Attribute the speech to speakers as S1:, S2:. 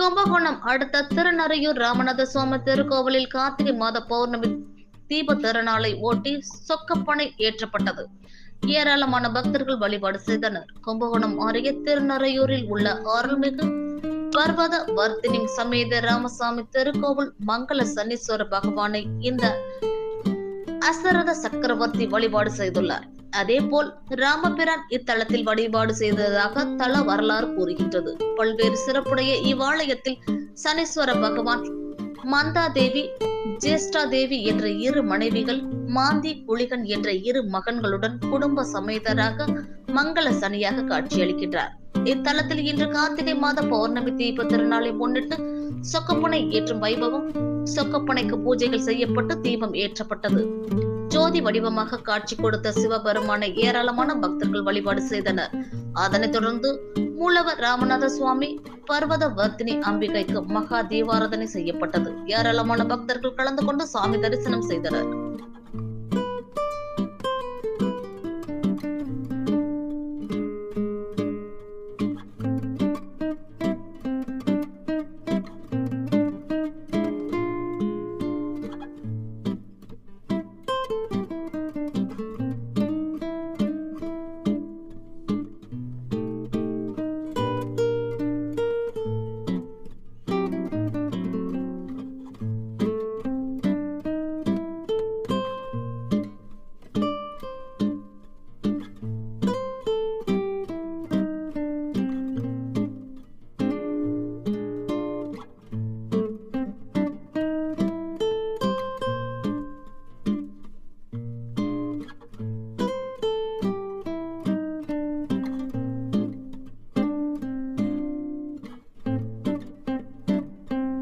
S1: கும்பகோணம் அடுத்த திருநறையூர் ராமநாத சுவாமி திருக்கோவிலில் கார்த்திகை மாத பௌர்ணமி தீப திருநாளை ஒட்டி சொக்கப்பனை ஏற்றப்பட்டது. ஏராளமான பக்தர்கள் வழிபாடு செய்தனர். கும்பகோணம் அருகே திருநறையூரில் உள்ள அருள்மிகு பர்வத வர்த்தினி சமேத ராமசாமி திருக்கோவில் மங்கள சனீஸ்வர பகவானை இந்த அசரத சக்கரவர்த்தி வழிபாடு செய்துள்ளார். அதேபோல் ராமபிரான் இத்தலத்தில் வழிபாடு செய்ததாக தல வரலாறு கூறுகின்றது. பல்வேறு சிறப்புடைய இவ்வாலயத்தில் சனீஸ்வர பகவான் மந்தா தேவி ஜேஷ்டா தேவி என்ற இரு மனைவிகள் மாந்தி குளிகன் என்ற இரு மகன்களுடன் குடும்ப சமேதராக மங்கள சனியாக காட்சியளிக்கின்றார். இத்தலத்தில் இன்று கார்த்திகை மாத பௌர்ணமி தீப திருநாளை முன்னிட்டு சொக்கப்பனை ஏற்றும் வைபவம் சொக்கப்பனைக்கு பூஜைகள் செய்யப்பட்டு தீபம் ஏற்றப்பட்டது. ஜோதி வடிவமாக காட்சி கொடுத்த சிவபெருமானை ஏராளமான பக்தர்கள் வழிபாடு செய்தனர். அதனைத் தொடர்ந்து மூலவர் ராமநாத சுவாமி பர்வத வர்த்தினி அம்பிகைக்கு மகா தீபாராதனை செய்யப்பட்டது. ஏராளமான பக்தர்கள் கலந்து கொண்டு சாமி தரிசனம் செய்தனர்.